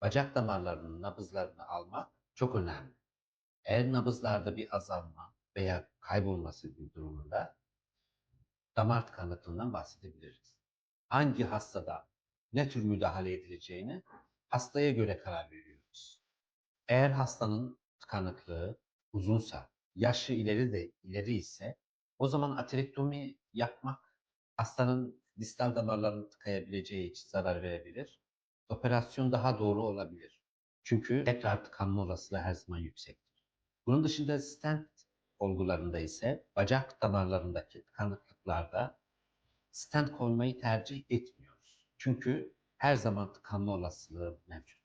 Bacak damarlarının nabızlarını almak çok önemli. Eğer nabızlarda bir azalma veya kaybolması bir durumunda damar tıkanıklığından bahsedebiliriz. Hangi hastada ne tür müdahale edileceğini hastaya göre karar veriyoruz. Eğer hastanın tıkanıklığı uzunsa, yaşı ileri de ileri ise o zaman atelektomi yapmak hastanın distal damarlarını tıkayabileceği için zarar verebilir. Operasyon daha doğru olabilir. Çünkü tekrar tıkanma olasılığı her zaman yüksektir. Bunun dışında stent olgularında ise bacak damarlarındaki tıkanıklıklarda stent koymayı tercih etmiyoruz. Çünkü her zaman tıkanma olasılığı mevcut.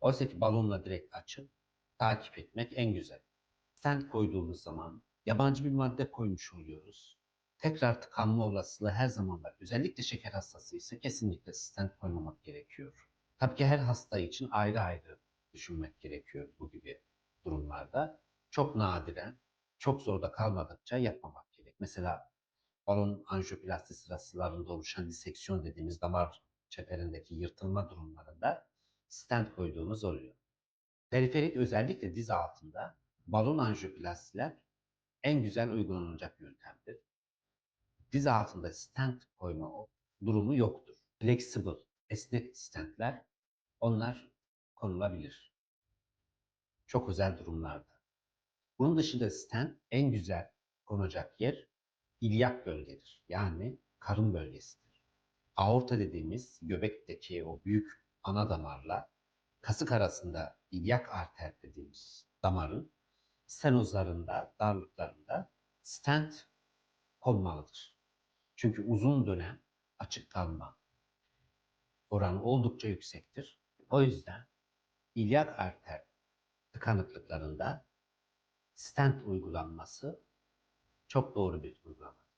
Oysa ki balonla direkt açıp takip etmek en güzel. Stent koyduğumuz zaman yabancı bir madde koymuş oluyoruz. Tekrar tıkanma olasılığı her zaman var. Özellikle şeker hastası ise kesinlikle stent koymamak gerekiyor. Tabii ki her hasta için ayrı ayrı düşünmek gerekiyor bu gibi durumlarda. Çok nadiren, çok zorda kalmadıkça yapmamak gerek. Mesela balon anjiyoplasti sırasında oluşan diseksiyon dediğimiz damar çeperindeki yırtılma durumlarında stent koyduğumuz oluyor. Periferik özellikle diz altında balon anjiyoplastiler en güzel uygulanacak yöntemdir. Diz altında stent koyma durumu yoktur. Flexible, esnek stentler onlar konulabilir. Çok özel durumlarda. Bunun dışında stent en güzel konacak yer ilyak bölgedir. Yani karın bölgesidir. Aorta dediğimiz göbekteki o büyük ana damarla kasık arasında ilyak arter dediğimiz damarın stenozlarında, darlıklarında stent konmalıdır. Çünkü uzun dönem açık kalma oranı oldukça yüksektir. O yüzden ilyak arter tıkanıklıklarında stent uygulanması çok doğru bir uygulamadır.